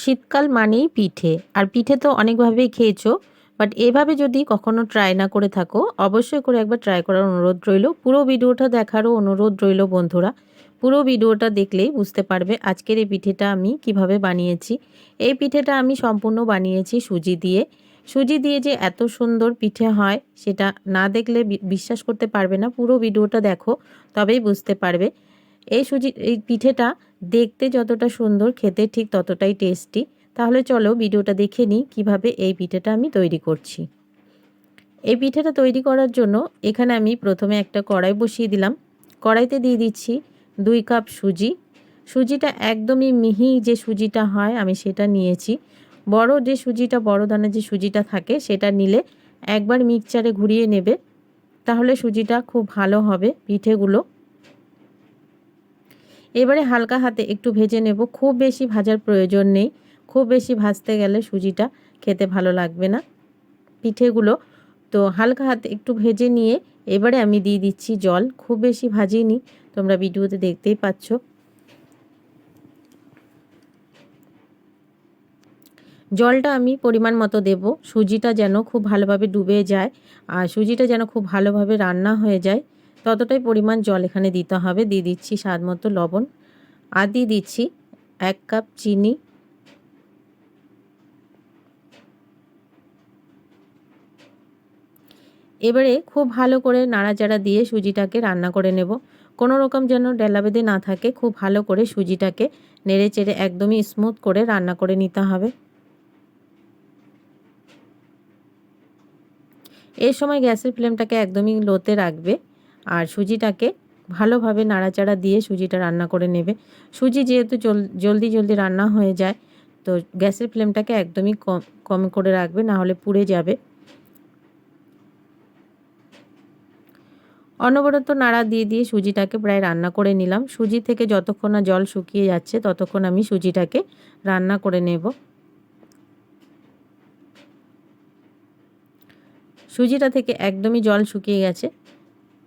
শীতকাল মানেই পিঠে। আর পিঠে তো অনেকভাবেই খেয়েছো বাট এভাবে যদি কখনো ট্রাই না করে থাকো, অবশ্যই করে একবার ট্রাই করার অনুরোধ রইল। পুরো ভিডিওটা দেখারও অনুরোধ রইল বন্ধুরা। পুরো ভিডিওটা দেখলেই বুঝতে পারবে আজকের এই পিঠেটা আমি কীভাবে বানিয়েছি। এই পিঠেটা আমি সম্পূর্ণ বানিয়েছি সুজি দিয়ে। সুজি দিয়ে যে এত সুন্দর পিঠে হয়, সেটা না দেখলে বিশ্বাস করতে পারবে না। পুরো ভিডিওটা দেখো, তবেই বুঝতে পারবে। এই সুজি, এই পিঠেটা দেখতে যতটা সুন্দর, খেতে ঠিক ততটাই টেস্টি তাহলে চলো ভিডিওটা দেখে নিই কীভাবে এই পিঠেটা আমি তৈরি করছি। এই পিঠেটা তৈরি করার জন্য এখানে আমি প্রথমে একটা কড়াই বসিয়ে দিলাম। কড়াইতে দিয়ে দিচ্ছি দুই কাপ সুজি। সুজিটা একদমই মিহি যে সুজিটা হয় আমি সেটা নিয়েছি। বড় যে সুজিটা, বড় দানার যে সুজিটা থাকে সেটা নিলে একবার মিক্সচারে ঘুরিয়ে নেবে। তাহলে সুজিটা খুব ভালো হবে পিঠেগুলো। এবারে হালকা হাতে একটু ভেজে নেব। খুব বেশি ভাজার প্রয়োজন নেই। খুব বেশি ভাজতে গেলে সুজিটা খেতে ভালো লাগবে না পিঠেগুলো। তো হালকা হাতে একটু ভেজে নিয়ে এবারে আমি দিয়ে দিচ্ছি জল। খুব বেশি ভাজিনি, তোমরা ভিডিওতে দেখতেই পাচ্ছ। জলটা আমি পরিমাণ মতো দেব। সুজিটা যেন খুব ভালোভাবে ডুবে যায় আর সুজিটা যেন খুব ভালোভাবে রান্না হয়ে যায়। ততটাই পরিমাণ জল এখানে দিতে হবে। দিয়ে দিচ্ছি স্বাদ মতো লবণ। আর দিয়ে দিচ্ছি এক কাপ চিনি। এবারে খুব ভালো করে নাড়াচাড়া দিয়ে সুজিটাকে রান্না করে নেব। কোনো রকম যেন ডেলা বেঁধে না থাকে, খুব ভালো করে সুজিটাকে নেড়ে চেড়ে একদমই স্মুথ করে রান্না করে নিতে হবে। এই সময় গ্যাসের ফ্লেমটাকে একদমই লোতে রাখবে। আর সুজিটাকে ভালোভাবে নাড়াচাড়া দিয়ে সুজিটা রান্না করে নেবে। সুজি যেহেতু জলদি জলদি রান্না হয়ে যায়, তো গ্যাসের ফ্লেমটাকে একদমই কম কম করে রাখবে, না হলে পুড়ে যাবে। অনবরত নাড়া দিয়ে দিয়ে সুজিটাকে প্রায় রান্না করে নিলাম। সুজি থেকে যতক্ষণ না জল শুকিয়ে যাচ্ছে, ততক্ষণ আমি সুজিটাকে রান্না করে নেব। সুজিটা থেকে একদমই জল শুকিয়ে গেছে।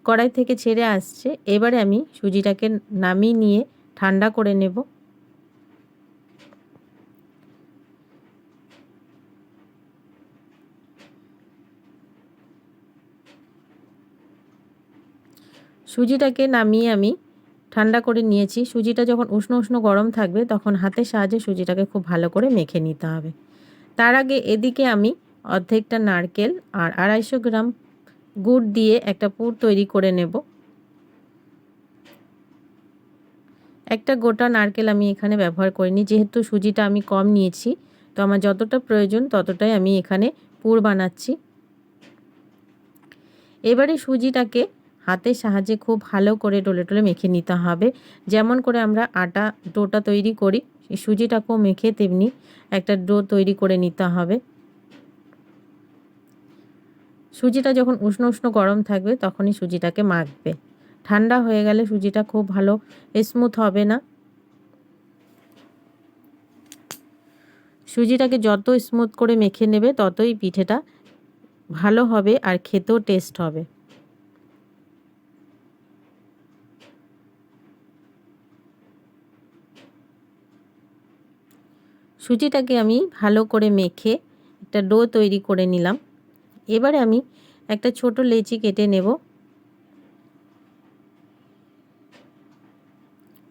কড়াই থেকে ছেড়ে আসছে। এবারে আমি সুজিটাকে নামিয়ে নিয়ে ঠান্ডা করে নেব। সুজিটাকে নামিয়ে আমি ঠান্ডা করে নিয়েছি। সুজিটা যখন উষ্ণ উষ্ণ গরম থাকবে, তখন হাতের সাহায্যে সুজিটাকে খুব ভালো করে মেখে নিতে হবে। তার আগে এদিকে আমি অর্ধেকটা নারকেল আর আড়াইশো গ্রাম গুড় দিয়ে একটা পুর তৈরি করে নেব। একটা গোটা নারকেল আমি এখানে ব্যবহার করিনি, যেহেতু সুজিটা আমি কম নিয়েছি, তো আমার যতটা প্রয়োজন ততটাই আমি এখানে পুর বানাচ্ছি। এবারে সুজিটাকে হাতের সাহায্যে খুব ভালো করে ডলে টলে মেখে নিতে হবে। যেমন করে আমরা আটা ডোটা তৈরি করি সুজিটাকেও মেখে তেমনি একটা ডো তৈরি করে নিতে হবে। সুজিটা যখন উষ্ণ উষ্ণ গরম থাকবে, তখনই সুজিটাকে মাখবে। ঠান্ডা হয়ে গেলে সুজিটা খুব ভালো স্মুথ হবে না। সুজিটাকে যত স্মুথ করে মেখে নেবে, ততই পিঠেটা ভালো হবে আর খেতেও টেস্ট হবে। সুজিটাকে আমি ভালো করে মেখে একটা ডো তৈরি করে নিলাম। এবারে আমি একটা ছোট লেচি কেটে নেব।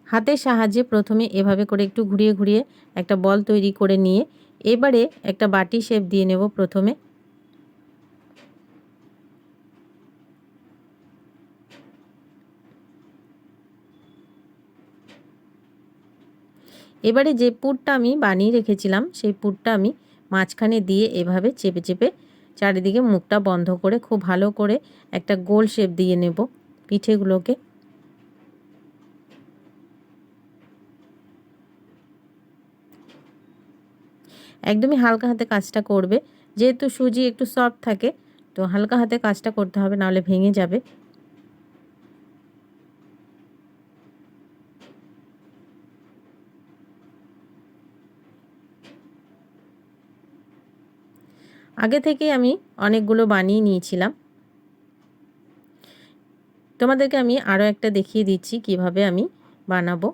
হাতের সাহায্যে প্রথমে এভাবে করে একটু ঘুরিয়ে ঘুরিয়ে একটা বল তৈরি করে নিয়ে এবারে একটা বাটি শেপ দিয়ে নেব প্রথমে। এবারে যে পুরটা আমি বানিয়ে রেখেছিলাম, সেই পুরটা আমি মাঝখানে দিয়ে এভাবে চেপে চেপে চারিদিকে মুখটা বন্ধ করে খুব ভালো করে একটা গোল শেপ দিয়ে নেব পিঠেগুলোকে। একদমই হালকা হাতে কাজটা করবে। যেহেতু সুজি একটু সফট থাকে, তো হালকা হাতে কাজটা করতে হবে, নাহলে ভেঙে যাবে। আগে থেকে আমি অনেকগুলো বানিয়ে নিয়েছিলাম। তোমাদেরকে আমি আরও একটা দেখিয়ে দিচ্ছি কীভাবে আমি বানাবো।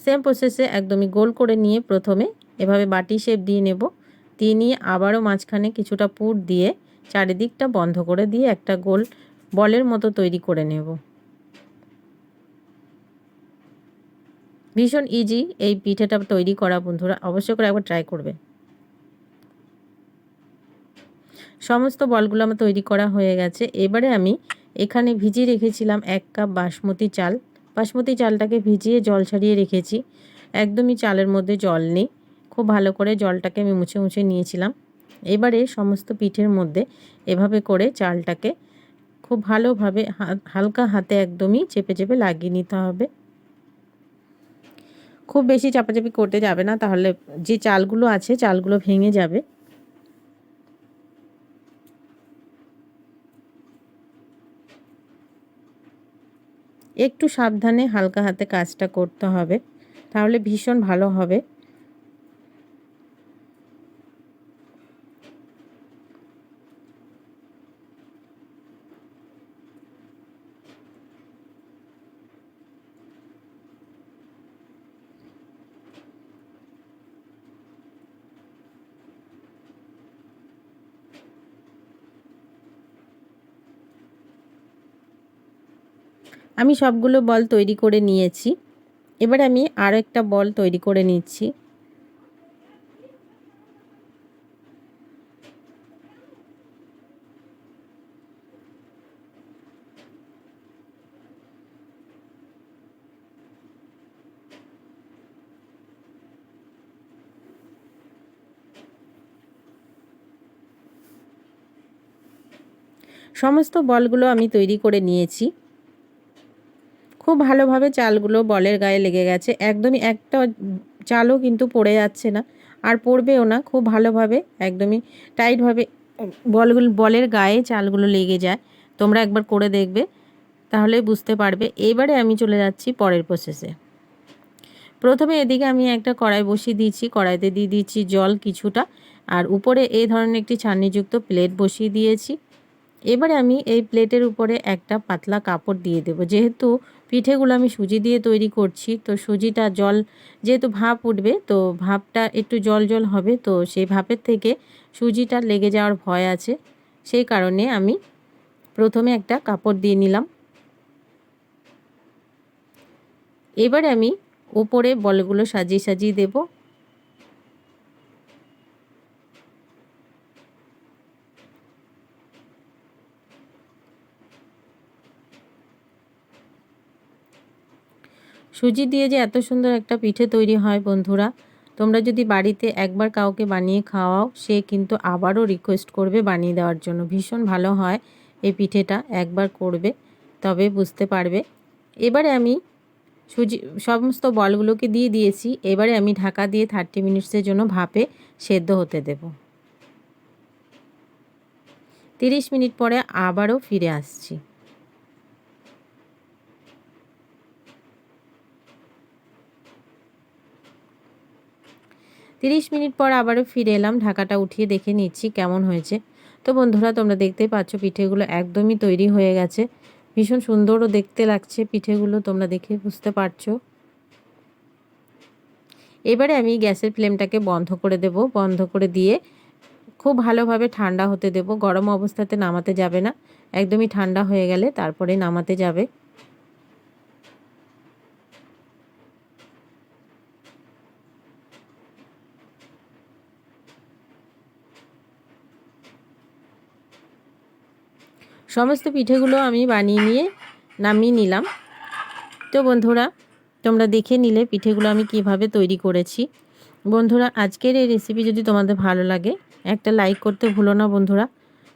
সেম প্রসেসে একদমই গোল করে নিয়ে প্রথমে এভাবে বাটি শেপ দিয়ে নেব। দিয়ে নিয়ে আবারও মাঝখানে কিছুটা পুর দিয়ে চারিদিকটা বন্ধ করে দিয়ে একটা গোল বলের মতো তৈরি করে নেব। ভীষণ ইজি এই পিঠেটা তৈরি করা, বন্ধুরা। অবশ্যই করে একবার ট্রাই করবে। সমস্ত বলগুলো আমার তৈরি করা হয়ে গেছে। এবারে আমি এখানে ভিজিয়ে রেখেছিলাম এক কাপ বাসমতি চাল। বাসমতি চালটাকে ভিজিয়ে জল ছাড়িয়ে রেখেছি। একদমই চালের মধ্যে জল নেই। খুব ভালো করে জলটাকে আমি মুছে মুছে নিয়েছিলাম। এবারে সমস্ত পিঠের মধ্যে এভাবে করে চালটাকে খুব ভালোভাবে হালকা হাতে একদমই চেপে চেপে লাগিয়ে নিতে হবে। খুব বেশি চাপাচাপি করতে যাবে না, তাহলে যে চালগুলো আছে, চালগুলো ভেঙে যাবে। একটু সাবধানে হালকা হাতে কাজটা করতে হবে, তাহলে ভীষণ ভালো হবে। আমি সবগুলো বল তৈরি করে নিয়েছি। এবার আমি আরও একটা বল তৈরি করে নিচ্ছি। সমস্ত বলগুলো আমি তৈরি করে নিয়েছি। খুব ভালোভাবে চালগুলো বলের গায়ে লেগে গেছে। একদমই একটা চালও কিন্তু পড়ে যাচ্ছে না, আর পড়বেও না। খুব ভালোভাবে, একদমই টাইটভাবে বলগুলো, বলের গায়ে চালগুলো লেগে যায়। তোমরা একবার করে দেখবে, তাহলে বুঝতে পারবে। এবারে আমি চলে যাচ্ছি পরের প্রসেসে প্রথমে এদিকে আমি একটা কড়াই বসিয়ে দিয়েছি। কড়াইতে দিয়ে দিচ্ছি জল কিছুটা, আর উপরে এই ধরনের একটি ছান্নিযুক্ত প্লেট বসিয়ে দিয়েছি। এবারে আমি এই প্লেটের উপরে একটা পাতলা কাপড় দিয়ে দেবো। যেহেতু পিঠেগুলো আমি সুজি দিয়ে তৈরি করছি, তো সুজিটা জল, যেহেতু ভাপ উঠবে, তো ভাপটা একটু জল জল হবে, তো সেই ভাপের থেকে সুজিটা লেগে যাওয়ার ভয় আছে। সেই কারণে আমি প্রথমে একটা কাপড় দিয়ে নিলাম। এবারে আমি ওপরে বলগুলো সাজিয়ে সাজিয়ে দেবো। সুজি দিয়ে যে এত সুন্দর একটা পিঠে তৈরি হয় বন্ধুরা, তোমরা যদি বাড়িতে একবার কাউকে বানিয়ে খাওয়াও, সে কিন্তু আবারও রিকোয়েস্ট করবে বানিয়ে দেওয়ার জন্য। ভীষণ ভালো হয় এই পিঠেটা, একবার করবে তবে বুঝতে পারবে। এবারে আমি সুজি, সমস্ত বলগুলোকে দিয়ে দিয়েছি, এবারে আমি ঢাকা দিয়ে থার্টি মিনিটসের জন্য ভাপে সেদ্ধ হতে দেব। তিরিশ মিনিট পরে আবারও ফিরে আসছি। তিরিশ মিনিট পর আবারও ফিরে এলাম, ঢাকাটা উঠিয়ে দেখে নিচ্ছি কেমন হয়েছে। তো বন্ধুরা, তোমরা দেখতে পাচ্ছ পিঠেগুলো একদমই তৈরি হয়ে গেছে। ভীষণ সুন্দরও দেখতে লাগছে পিঠেগুলো, তোমরা দেখে বুঝতে পারছ। এবারে আমি গ্যাসের ফ্লেমটাকে বন্ধ করে দেব। বন্ধ করে দিয়ে খুব ভালোভাবে ঠান্ডা হতে দেব। গরম অবস্থাতে নামাতে যাবে না। একদমই ঠান্ডা হয়ে গেলে তারপরে নামাতে যাবে। সমস্ত পিঠেগুলো আমি বানিয়ে নিয়ে নামিয়ে নিলাম। তো বন্ধুরা, তোমরা দেখে নিলে পিঠেগুলো আমি কীভাবে তৈরি করেছি। বন্ধুরা, আজকের এই রেসিপি যদি তোমাদের ভালো লাগে, একটা লাইক করতে ভুলো না বন্ধুরা।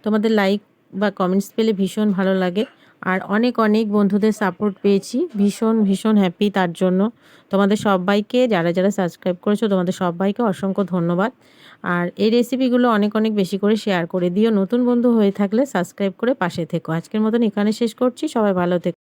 তোমাদের লাইক বা কমেন্টস পেলে ভীষণ ভালো লাগে। আর অনেক অনেক বন্ধুদের সাপোর্ট পেয়েছি। ভীষণ ভীষণ হ্যাপি তার জন্য। তোমাদের সবাইকে, যারা যারা সাবস্ক্রাইব করেছ, তোমাদের সবাইকে অসংখ্য ধন্যবাদ। আর এই রেসিপিগুলো অনেক অনেক বেশি করে শেয়ার করে দিও। নতুন বন্ধু হয়ে থাকলে সাবস্ক্রাইব করে পাশে থেকো। আজকের মতন এখানে শেষ করছি। সবাই ভালো থেকো।